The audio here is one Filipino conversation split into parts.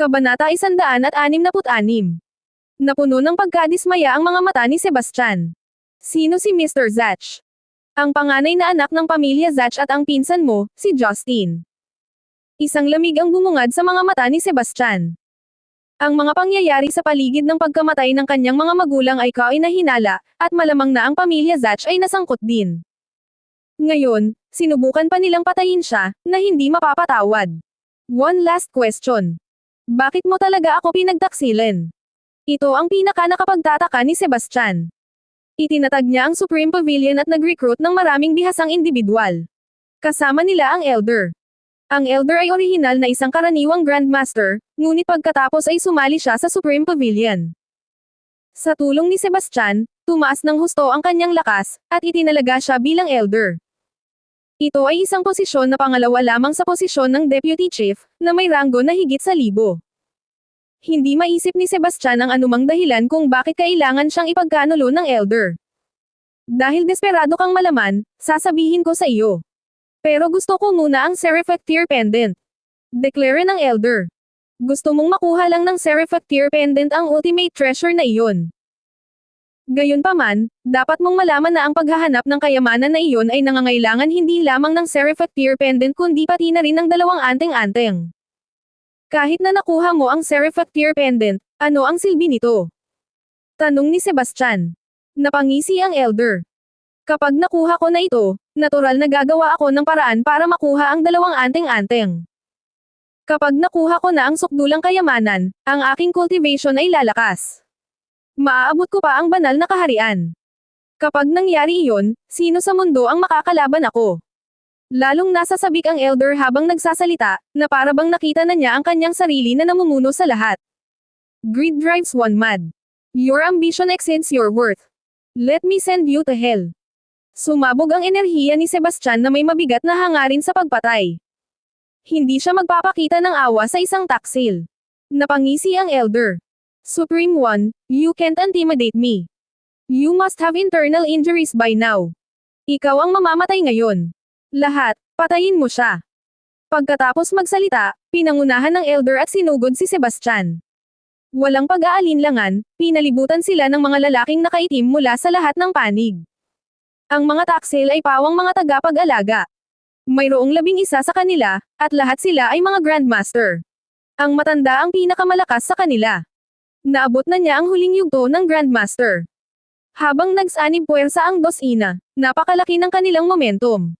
Kabanata 166. Napuno ng pagkadismaya ang mga mata ni Sebastian. Sino si Mr. Zach? Ang panganay na anak ng pamilya Zach at ang pinsan mo, si Justin. Isang lamig ang bumungad sa mga mata ni Sebastian. Ang mga pangyayari sa paligid ng pagkamatay ng kanyang mga magulang ay kainahinala, at malamang na ang pamilya Zach ay nasangkot din. Ngayon, sinubukan pa nilang patayin siya, na hindi mapapatawad. One last question. Bakit mo talaga ako pinagtaksilan? Ito ang pinaka nakapagtataka ni Sebastian. Itinatag niya ang Supreme Pavilion at nag-recruit ng maraming bihasang individual. Kasama nila ang Elder. Ang Elder ay orihinal na isang karaniwang Grandmaster, ngunit pagkatapos ay sumali siya sa Supreme Pavilion. Sa tulong ni Sebastian, tumaas ng husto ang kanyang lakas, at itinalaga siya bilang Elder. Ito ay isang posisyon na pangalawa lamang sa posisyon ng Deputy Chief, na may ranggo na higit sa libo. Hindi maisip ni Sebastian ang anumang dahilan kung bakit kailangan siyang ipagkanulo ng Elder. Dahil desperado kang malaman, sasabihin ko sa iyo. Pero gusto ko muna ang Serifactir Pendant. Declare ng Elder. Gusto mong makuha lang ng Serifactir Pendant ang ultimate treasure na iyon. Gayunpaman, dapat mong malaman na ang paghahanap ng kayamanan na iyon ay nangangailangan hindi lamang ng Serifactir Pendant kundi pati na rin ng dalawang anteng-anteng. Kahit na nakuha mo ang Serifactir Pendant, ano ang silbi nito? Tanong ni Sebastian. Napangisi ang Elder. Kapag nakuha ko na ito, natural na gagawa ako ng paraan para makuha ang dalawang anteng-anteng. Kapag nakuha ko na ang sukdulang kayamanan, ang aking cultivation ay lalakas. Maaabot ko pa ang banal na kaharian. Kapag nangyari iyon, sino sa mundo ang makakalaban ako? Lalong nasa sabik ang elder habang nagsasalita, na para bang nakita na niya ang kanyang sarili na namumuno sa lahat. Greed drives one mad. Your ambition exceeds your worth. Let me send you to hell. Sumabog ang enerhiya ni Sebastian na may mabigat na hangarin sa pagpatay. Hindi siya magpapakita ng awa sa isang taksil. Napangisi ang elder. Supreme One, you can't intimidate me. You must have internal injuries by now. Ikaw ang mamamatay ngayon. Lahat, patayin mo siya. Pagkatapos magsalita, pinangunahan ng elder at sinugod si Sebastian. Walang pag-aalinlangan, pinalibutan sila ng mga lalaking nakaitim mula sa lahat ng panig. Ang mga taksil ay pawang mga tagapag-alaga. Mayroong labing isa sa kanila, at lahat sila ay mga Grandmaster. Ang matanda ang pinakamalakas sa kanila. Naabot na niya ang huling yugto ng Grandmaster. Habang nagsanib puwersa ang dosina, napakalaki ng kanilang momentum.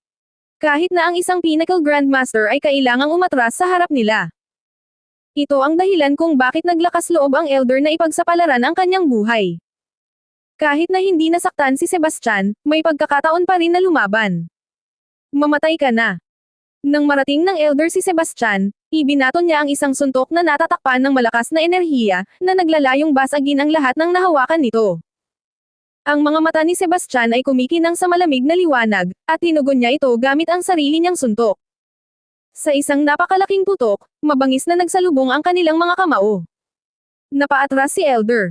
Kahit na ang isang Pinnacle Grandmaster ay kailangang umatras sa harap nila. Ito ang dahilan kung bakit naglakas loob ang Elder na ipagsapalaran ang kanyang buhay. Kahit na hindi nasaktan si Sebastian, may pagkakataon pa rin na lumaban. Mamatay ka na. Nang marating ng Elder si Sebastian, ibinaton niya ang isang suntok na natatakpan ng malakas na enerhiya, na naglalayong basagin ang lahat ng nahawakan nito. Ang mga mata ni Sebastian ay kumikinang sa malamig na liwanag, at tinugon niya ito gamit ang sarili niyang suntok. Sa isang napakalaking putok, mabangis na nagsalubong ang kanilang mga kamao. Napaatras si Elder.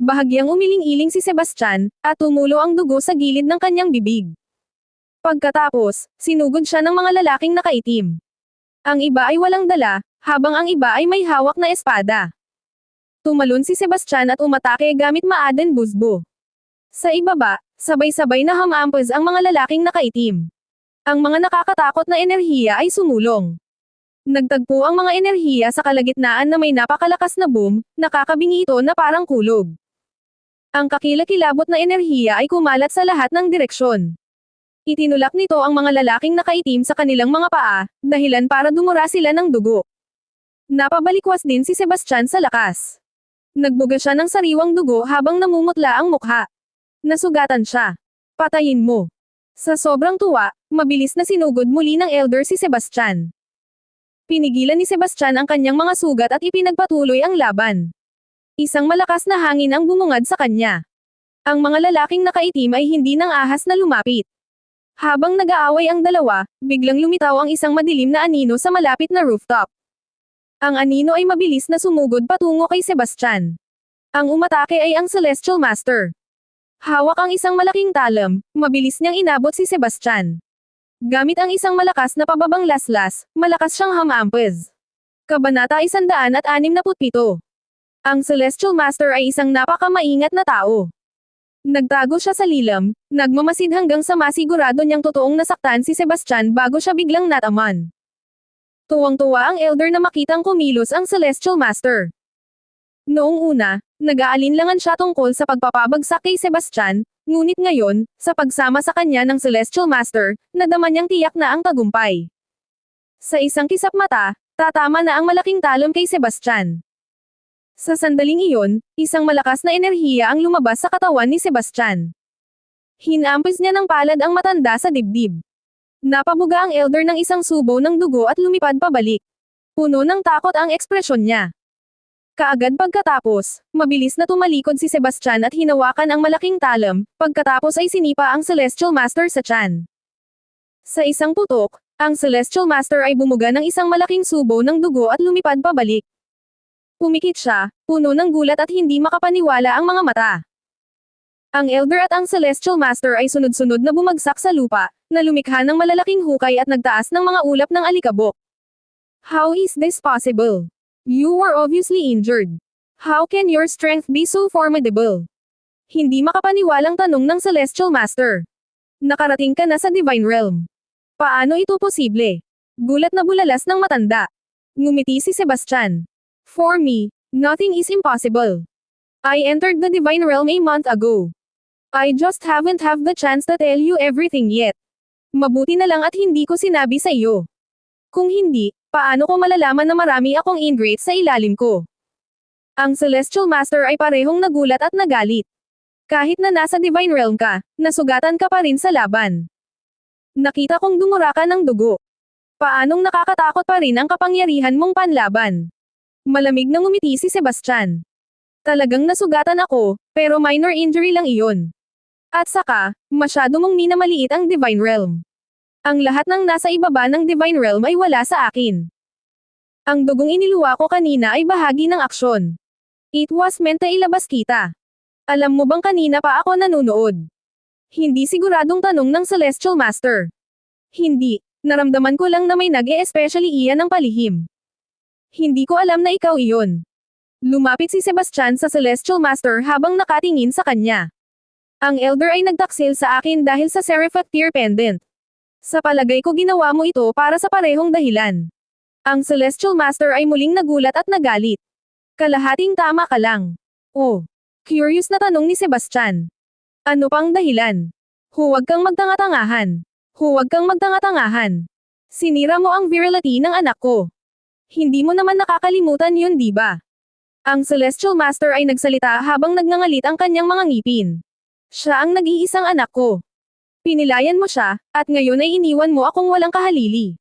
Bahagyang umiling-iling si Sebastian, at tumulo ang dugo sa gilid ng kanyang bibig. Pagkatapos, sinugod siya ng mga lalaking nakaitim. Ang iba ay walang dala, habang ang iba ay may hawak na espada. Tumalon si Sebastian at umatake gamit maaden busbo. Sa ibaba, sabay-sabay na hamampos ang mga lalaking nakaitim. Ang mga nakakatakot na enerhiya ay sumulong. Nagtagpo ang mga enerhiya sa kalagitnaan na may napakalakas na boom, nakakabingi ito na parang kulog. Ang kakilakilabot na enerhiya ay kumalat sa lahat ng direksyon. Itinulak nito ang mga lalaking nakaitim sa kanilang mga paa, dahilan para dumura sila ng dugo. Napabalikwas din si Sebastian sa lakas. Nagbuga siya ng sariwang dugo habang namumutla ang mukha. Nasugatan siya. Patayin mo. Sa sobrang tuwa, mabilis na sinugod muli ng elder si Sebastian. Pinigilan ni Sebastian ang kanyang mga sugat at ipinagpatuloy ang laban. Isang malakas na hangin ang bumungad sa kanya. Ang mga lalaking nakaitim ay hindi nang ahas na lumapit. Habang nag-aaway ang dalawa, biglang lumitaw ang isang madilim na anino sa malapit na rooftop. Ang anino ay mabilis na sumugod patungo kay Sebastian. Ang umatake ay ang Celestial Master. Hawak ang isang malaking talam, mabilis niyang inabot si Sebastian. Gamit ang isang malakas na pababang laslas, malakas siyang hamampez. Kabanata 167. Ang Celestial Master ay isang napakamaingat na tao. Nagtago siya sa lilam, nagmamasid hanggang sa masigurado niyang totoong nasaktan si Sebastian bago siya biglang nataman. Tuwang-tuwa ang elder na makitang kumilos ang Celestial Master. Noong una, nag-aalinlangan siya tungkol sa pagpapabagsak kay Sebastian, ngunit ngayon, sa pagsama sa kanya ng Celestial Master, nadama niyang tiyak na ang tagumpay. Sa isang kisap mata, tatama na ang malaking talon kay Sebastian. Sa sandaling iyon, isang malakas na enerhiya ang lumabas sa katawan ni Sebastian. Hinampis niya ng palad ang matanda sa dibdib. Napabuga ang elder ng isang subo ng dugo at lumipad pabalik. Puno ng takot ang ekspresyon niya. Kaagad pagkatapos, mabilis na tumalikod si Sebastian at hinawakan ang malaking talam, pagkatapos ay sinipa ang Celestial Master sa tiyan. Sa isang putok, ang Celestial Master ay bumuga ng isang malaking subo ng dugo at lumipad pabalik. Pumikit siya, puno ng gulat at hindi makapaniwala ang mga mata. Ang Elder at ang Celestial Master ay sunod-sunod na bumagsak sa lupa, na lumikha ng malalaking hukay at nagtaas ng mga ulap ng alikabok. How is this possible? You were obviously injured. How can your strength be so formidable? Hindi makapaniwalang tanong ng Celestial Master. Nakarating ka na sa Divine Realm. Paano ito posible? Gulat na bulalas ng matanda. Ngumiti si Sebastian. For me, nothing is impossible. I entered the Divine Realm a month ago. I just haven't have the chance to tell you everything yet. Mabuti na lang at hindi ko sinabi sa iyo. Kung hindi, paano ko malalaman na marami akong ingrates sa ilalim ko? Ang Celestial Master ay parehong nagulat at nagalit. Kahit na nasa Divine Realm ka, nasugatan ka pa rin sa laban. Nakita kong dumura ka ng dugo. Paanong nakakatakot pa rin ang kapangyarihan mong panlaban? Malamig na ngumiti si Sebastian. Talagang nasugatan ako, pero minor injury lang iyon. At saka, masyado mong minamaliit ang Divine Realm. Ang lahat ng nasa ibaba ng Divine Realm ay wala sa akin. Ang dugong iniluwa ko kanina ay bahagi ng aksyon. It was meant na ilabas kita. Alam mo bang kanina pa ako nanonood? Hindi siguradong tanong ng Celestial Master. Hindi, naramdaman ko lang na may nag-e-especially iyan ng palihim. Hindi ko alam na ikaw iyon. Lumapit si Sebastian sa Celestial Master habang nakatingin sa kanya. Ang Elder ay nagtaksil sa akin dahil sa Seraphic Tear Pendant. Sa palagay ko ginawa mo ito para sa parehong dahilan. Ang Celestial Master ay muling nagulat at nagalit. Kalahating tama ka lang. Oh. Curious na tanong ni Sebastian. Ano pang dahilan? Huwag kang magtangatangahan. Huwag kang magtangatangahan. Sinira mo ang virility ng anak ko. Hindi mo naman nakakalimutan yun di ba? Ang Celestial Master ay nagsalita habang nagngangalit ang kanyang mga ngipin. Siya ang nag-iisang anak ko. Pinilayan mo siya, at ngayon ay iniwan mo akong walang kahalili.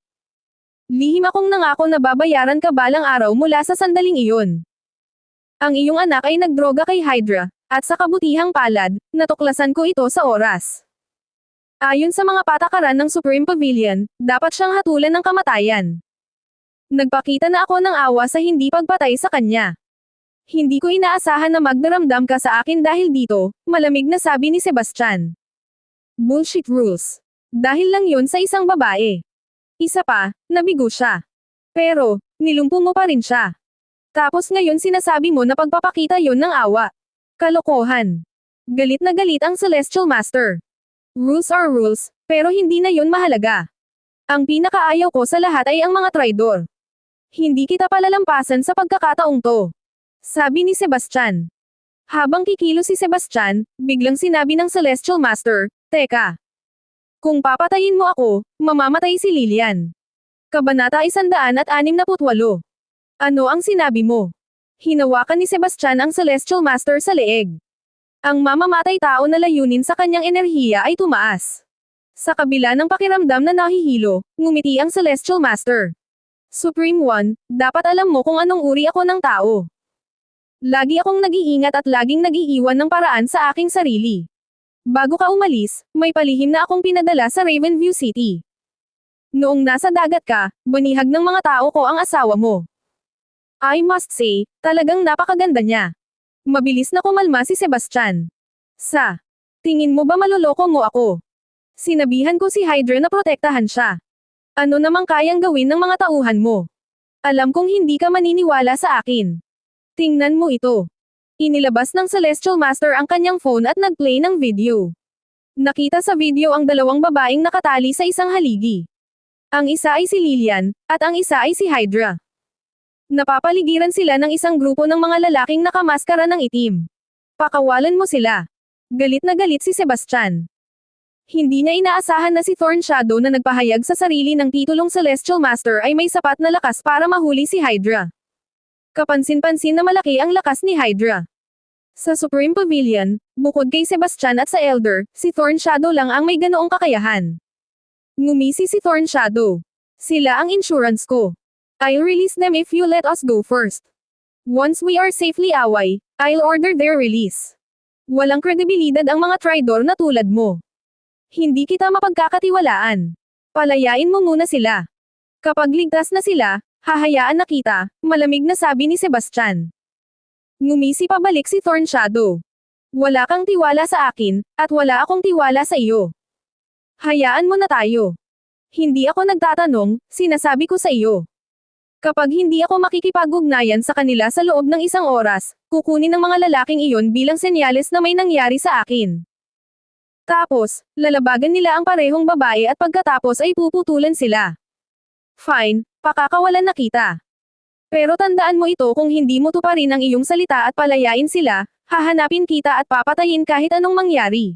Lihim akong nangako na babayaran ka balang araw mula sa sandaling iyon. Ang iyong anak ay nagdroga kay Hydra, at sa kabutihang palad, natuklasan ko ito sa oras. Ayon sa mga patakaran ng Supreme Pavilion, dapat siyang hatulan ng kamatayan. Nagpakita na ako ng awa sa hindi pagpatay sa kanya. Hindi ko inaasahan na magdaramdam ka sa akin dahil dito, malamig na sabi ni Sebastian. Bullshit rules. Dahil lang yun sa isang babae. Isa pa, nabigo siya. Pero, nilumpo mo pa rin siya. Tapos ngayon sinasabi mo na pagpapakita yon ng awa. Kalokohan. Galit na galit ang Celestial Master. Rules are rules, pero hindi na yon mahalaga. Ang pinakaayaw ko sa lahat ay ang mga traidor. Hindi kita palalampasan sa pagkakataong to. Sabi ni Sebastian. Habang kikilo si Sebastian, biglang sinabi ng Celestial Master, Teka. Kung papatayin mo ako, mamamatay si Lilian. Kabanata 168. Ano ang sinabi mo? Hinawakan ni Sebastian ang Celestial Master sa leeg. Ang mamamatay tao na layunin sa kanyang enerhiya ay tumaas. Sa kabila ng pakiramdam na nahihilo, ngumiti ang Celestial Master. Supreme One, dapat alam mo kung anong uri ako ng tao. Lagi akong nag-iingat at laging nag-iiwan ng paraan sa aking sarili. Bago ka umalis, may palihim na akong pinadala sa Ravenview City. Noong nasa dagat ka, banihag ng mga tao ko ang asawa mo. I must say, talagang napakaganda niya. Mabilis na kumalma si Sebastian. Sa, tingin mo ba maluloko mo ako? Sinabihan ko si Hydra na protektahan siya. Ano namang kayang gawin ng mga tauhan mo? Alam kong hindi ka maniniwala sa akin. Tingnan mo ito. Inilabas ng Celestial Master ang kanyang phone at nagplay ng video. Nakita sa video ang dalawang babaeng nakatali sa isang haligi. Ang isa ay si Lilian, at ang isa ay si Hydra. Napapaligiran sila ng isang grupo ng mga lalaking nakamaskara ng itim. Pakawalan mo sila. Galit na galit si Sebastian. Hindi niya inaasahan na si Thorn Shadow na nagpahayag sa sarili ng titulong Celestial Master ay may sapat na lakas para mahuli si Hydra. Kapansin-pansin na malaki ang lakas ni Hydra. Sa Supreme Pavilion, bukod kay Sebastian at sa Elder, si Thorn Shadow lang ang may ganoong kakayahan. Ngumisi si Thorn Shadow. Sila ang insurance ko. I'll release them if you let us go first. Once we are safely away, I'll order their release. Walang kredibilidad ang mga tridor na tulad mo. Hindi kita mapagkakatiwalaan. Palayain mo muna sila. Kapag ligtas na sila, hahayaan na kita, malamig na sabi ni Sebastian. Ngumisi pabalik si Thorn Shadow. Wala kang tiwala sa akin, at wala akong tiwala sa iyo. Hayaan mo na tayo. Hindi ako nagtatanong, sinasabi ko sa iyo. Kapag hindi ako makikipag-ugnayan sa kanila sa loob ng isang oras, kukunin ng mga lalaking iyon bilang senyales na may nangyari sa akin. Tapos, lalabagan nila ang parehong babae at pagkatapos ay puputulan sila. Fine, pakakawalan na kita. Pero tandaan mo ito kung hindi mo tuparin ang iyong salita at palayain sila, hahanapin kita at papatayin kahit anong mangyari.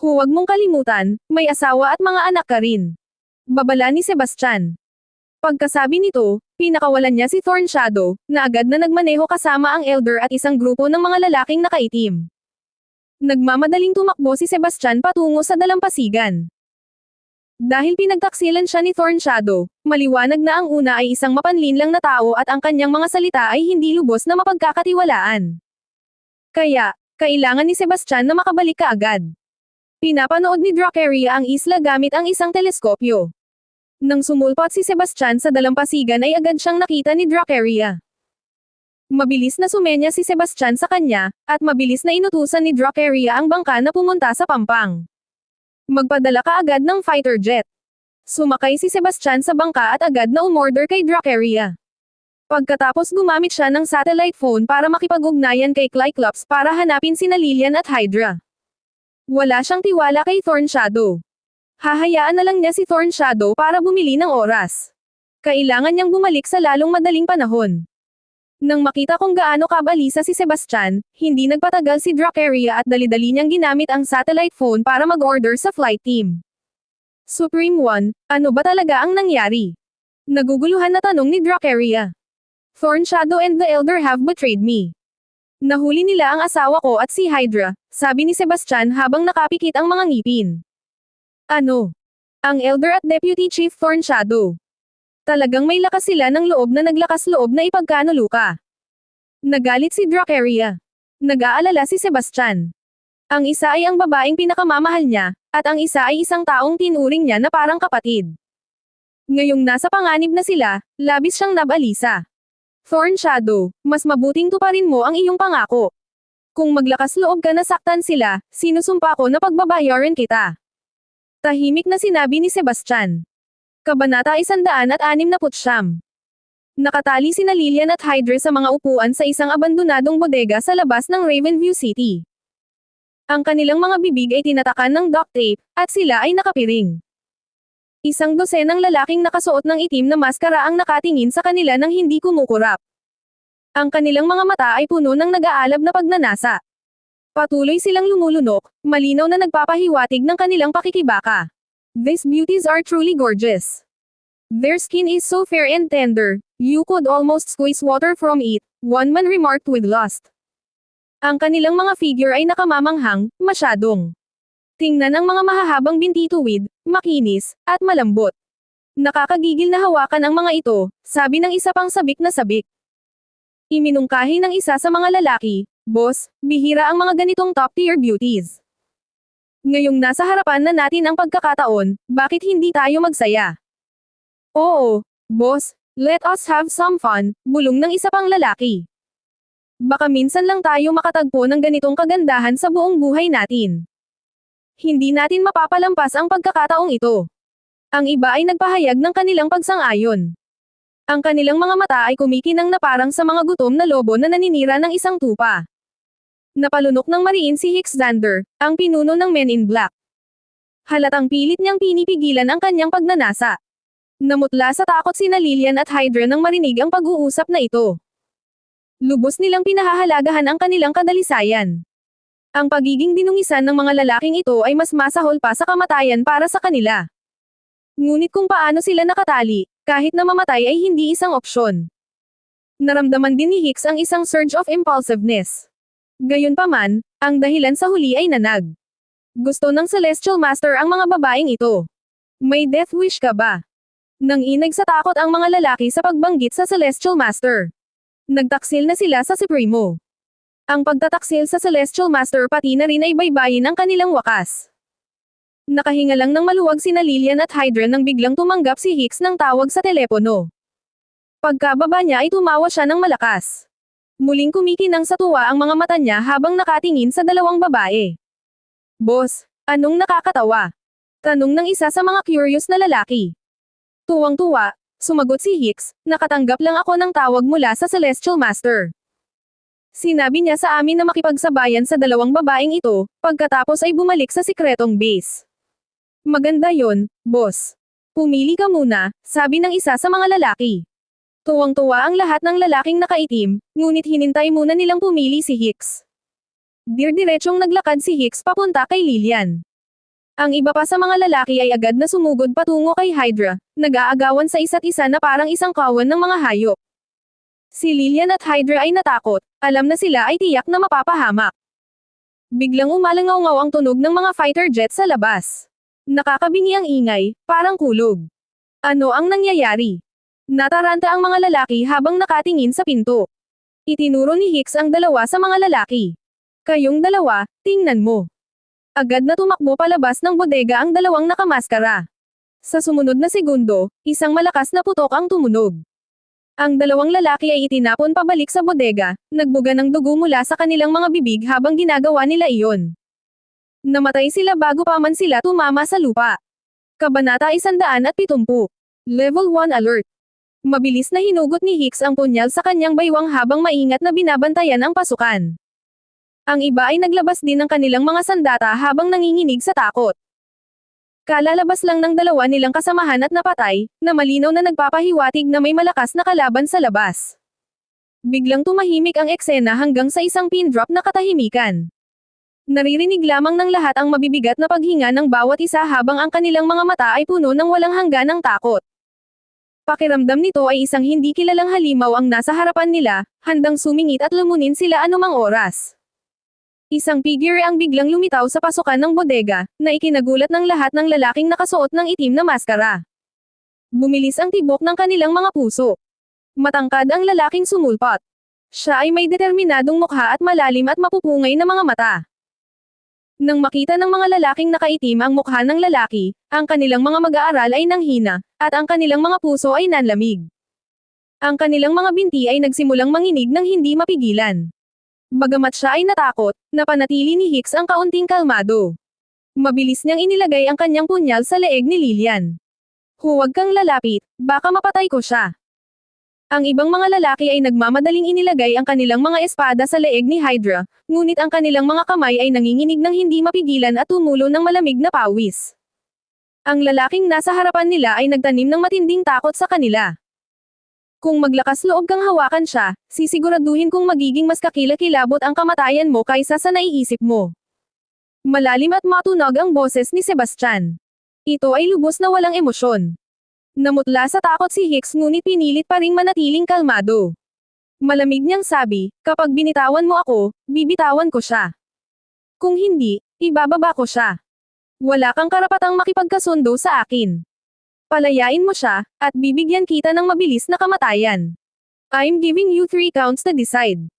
Huwag mong kalimutan, may asawa at mga anak ka rin. Babala ni Sebastian. Pagkasabi nito, pinakawalan niya si Thorn Shadow, na agad na nagmaneho kasama ang Elder at isang grupo ng mga lalaking nakaitim. Nagmamadaling tumakbo si Sebastian patungo sa dalampasigan. Dahil pinagtaksilan siya ni Thorn Shadow, maliwanag na ang una ay isang mapanlinlang na tao at ang kanyang mga salita ay hindi lubos na mapagkakatiwalaan. Kaya, kailangan ni Sebastian na makabalik kaagad. Pinapanood ni Dracaria ang isla gamit ang isang teleskopyo. Nang sumulpat si Sebastian sa dalampasigan ay agad siyang nakita ni Dracaria. Mabilis na sumenya si Sebastian sa kanya, at mabilis na inutusan ni Dracaria ang bangka na pumunta sa pampang. Magpadala ka agad ng fighter jet. Sumakay si Sebastian sa bangka at agad na umorder kay Dracaria. Pagkatapos gumamit siya ng satellite phone para makipag-ugnayan kay Clyclops para hanapin sina Lilian at Hydra. Wala siyang tiwala kay Thorn Shadow. Hahayaan na lang niya si Thorn Shadow para bumili ng oras. Kailangan niyang bumalik sa lalong madaling panahon. Nang makita kung gaano kabalisa si Sebastian, hindi nagpatagal si Dracaria at dali-dali niyang ginamit ang satellite phone para mag-order sa flight team. Supreme One, ano ba talaga ang nangyari? Naguguluhan na tanong ni Dracaria. Thorn Shadow and the Elder have betrayed me. Nahuli nila ang asawa ko at si Hydra, sabi ni Sebastian habang nakapikit ang mga ngipin. Ano? Ang Elder at Deputy Chief Thorn Shadow. Talagang may lakas sila ng loob na naglakas loob na ipagkanuluka. Nagalit si Dracaria. Nag-aalala si Sebastian. Ang isa ay ang babaeng pinakamamahal niya, at ang isa ay isang taong tinuring niya na parang kapatid. Ngayong nasa panganib na sila, labis siyang nabalisa. Thorn Shadow, mas mabuting tuparin mo ang iyong pangako. Kung maglakas loob ka na saktan sila, sinusumpa ko na pagbabayaran kita. Tahimik na sinabi ni Sebastian. Kabanata 169. Nakatali sina Lilian at Hydra sa mga upuan sa isang abandonadong bodega sa labas ng Ravenview City. Ang kanilang mga bibig ay tinatakan ng duct tape, at sila ay nakapiring. Isang dosenang lalaking nakasuot ng itim na maskara ang nakatingin sa kanila nang hindi kumukurap. Ang kanilang mga mata ay puno ng nag-aalab na pagnanasa. Patuloy silang lumulunok, malinaw na nagpapahiwatig ng kanilang pakikibaka. These beauties are truly gorgeous. Their skin is so fair and tender, you could almost squeeze water from it, one man remarked with lust. Ang kanilang mga figure ay nakamamanghang, masyadong. Tingnan ang mga mahahabang binti tuwid, makinis, at malambot. Nakakagigil na hawakan ang mga ito, sabi ng isa pang sabik na sabik. Iminungkahi ng isa sa mga lalaki, Boss, bihira ang mga ganitong top-tier beauties. Ngayong nasa harapan na natin ang pagkakataon, bakit hindi tayo magsaya? Oo, boss, let us have some fun, bulong ng isa pang lalaki. Baka minsan lang tayo makatagpo ng ganitong kagandahan sa buong buhay natin. Hindi natin mapapalampas ang pagkakataong ito. Ang iba ay nagpahayag ng kanilang pagsang-ayon. Ang kanilang mga mata ay kumikinang na parang sa mga gutom na lobo na naninira ng isang tupa. Napalunok ng mariin si Hicks Xander, ang pinuno ng Men in Black. Halatang pilit niyang pinipigilan ang kanyang pagnanasa. Namutla sa takot sina Lilian at Hydra nang marinig ang pag-uusap na ito. Lubos nilang pinahahalagahan ang kanilang kadalisayan. Ang pagiging dinungisan ng mga lalaking ito ay mas masahol pa sa kamatayan para sa kanila. Ngunit kung paano sila nakatali, kahit na mamatay ay hindi isang opsyon. Naramdaman din ni Hicks ang isang surge of impulsiveness. Gayunpaman, ang dahilan sa huli ay nanag. Gusto ng Celestial Master ang mga babaeng ito. May death wish ka ba? Nang inag sa takot ang mga lalaki sa pagbanggit sa Celestial Master. Nagtaksil na sila sa Supremo. Ang pagtataksil sa Celestial Master pati na rin ay baybayin ang kanilang wakas. Nakahinga lang ng maluwag sina Lilian at Hydra nang biglang tumanggap si Hicks ng tawag sa telepono. Pagkababa niya ay tumawa siya ng malakas. Muling kumikinang sa tuwa ang mga mata niya habang nakatingin sa dalawang babae. Boss, anong nakakatawa? Tanong ng isa sa mga curious na lalaki. Tuwang-tuwa, sumagot si Hicks, nakatanggap lang ako ng tawag mula sa Celestial Master. Sinabi niya sa amin na makipagsabayan sa dalawang babaeng ito, pagkatapos ay bumalik sa sikretong base. Maganda yon, boss. Pumili ka muna, sabi ng isa sa mga lalaki. Tuwang-tuwa ang lahat ng lalaking nakaitim, ngunit hinintay muna nilang pumili si Hicks. Dir-diretsong naglakad si Hicks papunta kay Lilian. Ang iba pa sa mga lalaki ay agad na sumugod patungo kay Hydra, nag-aagawan sa isa't isa na parang isang kawan ng mga hayop. Si Lilian at Hydra ay natakot, alam na sila ay tiyak na mapapahamak. Biglang umalangaw ang tunog ng mga fighter jet sa labas. Nakakabingi ang ingay, parang kulog. Ano ang nangyayari? Nataranta ang mga lalaki habang nakatingin sa pinto. Itinuro ni Hicks ang dalawa sa mga lalaki. Kayong dalawa, tingnan mo. Agad na tumakbo palabas ng bodega ang dalawang nakamaskara. Sa sumunod na segundo, isang malakas na putok ang tumunog. Ang dalawang lalaki ay itinapon pabalik sa bodega, nagbuga ng dugo mula sa kanilang mga bibig habang ginagawa nila iyon. Namatay sila bago pa man sila tumama sa lupa. Kabanata 170. Level 1 Alert. Mabilis na hinugot ni Hicks ang punyal sa kanyang baywang habang maingat na binabantayan ang pasukan. Ang iba ay naglabas din ng kanilang mga sandata habang nanginginig sa takot. Kalalabas lang ng dalawa nilang kasamahan at napatay, na malinaw na nagpapahiwatig na may malakas na kalaban sa labas. Biglang tumahimik ang eksena hanggang sa isang pin drop na katahimikan. Naririnig lamang ng lahat ang mabibigat na paghinga ng bawat isa habang ang kanilang mga mata ay puno ng walang hangganang takot. Pakiramdam nito ay isang hindi kilalang halimaw ang nasa harapan nila, handang sumingit at lumunin sila anumang oras. Isang figure ang biglang lumitaw sa pasukan ng bodega, na ikinagulat ng lahat ng lalaking nakasuot ng itim na maskara. Bumilis ang tibok ng kanilang mga puso. Matangkad ang lalaking sumulpot. Siya ay may determinadong mukha at malalim at mapupungay na mga mata. Nang makita ng mga lalaking nakaitim ang mukha ng lalaki, ang kanilang mga mag-aaral ay nanghina, at ang kanilang mga puso ay nanlamig. Ang kanilang mga binti ay nagsimulang manginig ng hindi mapigilan. Bagamat siya ay natakot, napanatili ni Hicks ang kaunting kalmado. Mabilis niyang inilagay ang kanyang punyal sa leeg ni Lilian. Huwag kang lalapit, baka mapatay ko siya. Ang ibang mga lalaki ay nagmamadaling inilagay ang kanilang mga espada sa leeg ni Hydra, ngunit ang kanilang mga kamay ay nanginginig ng hindi mapigilan at tumulo ng malamig na pawis. Ang lalaking nasa harapan nila ay nagtanim ng matinding takot sa kanila. Kung maglakas loob kang hawakan siya, sisiguraduhin kong magiging mas kakilakilabot ang kamatayan mo kaysa sa naiisip mo. Malalim at matunog ang boses ni Sebastian. Ito ay lubos na walang emosyon. Namutla sa takot si Hicks ngunit pinilit pa ring manatiling kalmado. Malamig niyang sabi, kapag binitawan mo ako, bibitawan ko siya. Kung hindi, ibababa ko siya. Wala kang karapatang makipagkasundo sa akin. Palayain mo siya, at bibigyan kita ng mabilis na kamatayan. I'm giving you three counts to decide.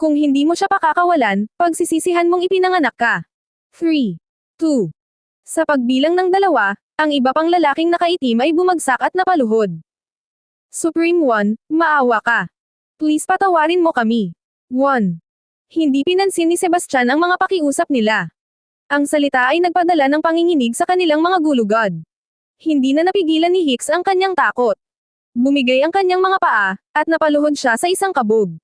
Kung hindi mo siya pakakawalan, pagsisisihan mong ipinanganak ka. 3. 2. Sa pagbilang ng dalawa, ang iba pang lalaking nakaitim ay bumagsak at napaluhod. Supreme One, maawa ka. Please patawarin mo kami. 1. Hindi pinansin ni Sebastian ang mga pakiusap nila. Ang salita ay nagpadala ng panginginig sa kanilang mga gulugod. Hindi na napigilan ni Hicks ang kanyang takot. Bumigay ang kanyang mga paa, at napaluhod siya sa isang kabog.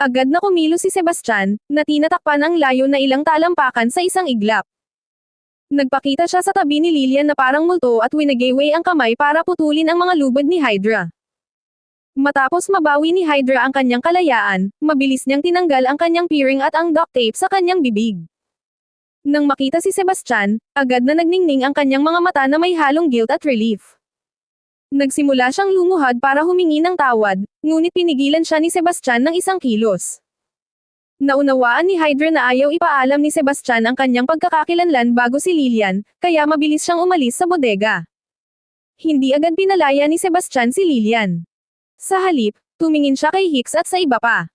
Agad na kumilo si Sebastian, na tinatakpan ang layo na ilang talampakan sa isang iglap. Nagpakita siya sa tabi ni Lilian na parang multo at winagayway ang kamay para putulin ang mga lubid ni Hydra. Matapos mabawi ni Hydra ang kanyang kalayaan, mabilis niyang tinanggal ang kanyang peering at ang duct tape sa kanyang bibig. Nang makita si Sebastian, agad na nagningning ang kanyang mga mata na may halong guilt at relief. Nagsimula siyang lumuhad para humingi ng tawad, ngunit pinigilan siya ni Sebastian ng isang kilos. Naunawaan ni Hydra na ayaw ipaalam ni Sebastian ang kanyang pagkakakilanlan bago si Lilian, kaya mabilis siyang umalis sa bodega. Hindi agad pinalaya ni Sebastian si Lilian. Sa halip, tumingin siya kay Hicks at sa iba pa.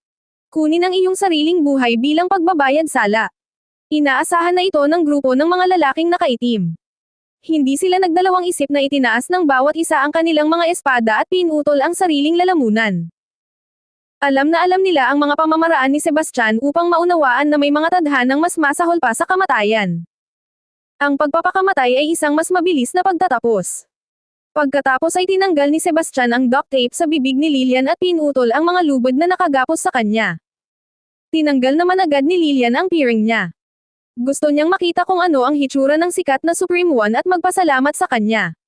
Kunin ang iyong sariling buhay bilang pagbabayad sala. Inaasahan na ito ng grupo ng mga lalaking nakaitim. Hindi sila nagdalawang isip na itinaas ng bawat isa ang kanilang mga espada at pinutol ang sariling lalamunan. Alam na alam nila ang mga pamamaraan ni Sebastian upang maunawaan na may mga tadhanang mas masahol pa sa kamatayan. Ang pagpapakamatay ay isang mas mabilis na pagtatapos. Pagkatapos ay tinanggal ni Sebastian ang duct tape sa bibig ni Lilian at pinutol ang mga lubod na nakagapos sa kanya. Tinanggal naman agad ni Lilian ang peering niya. Gusto niyang makita kung ano ang hitsura ng sikat na Supreme One at magpasalamat sa kanya.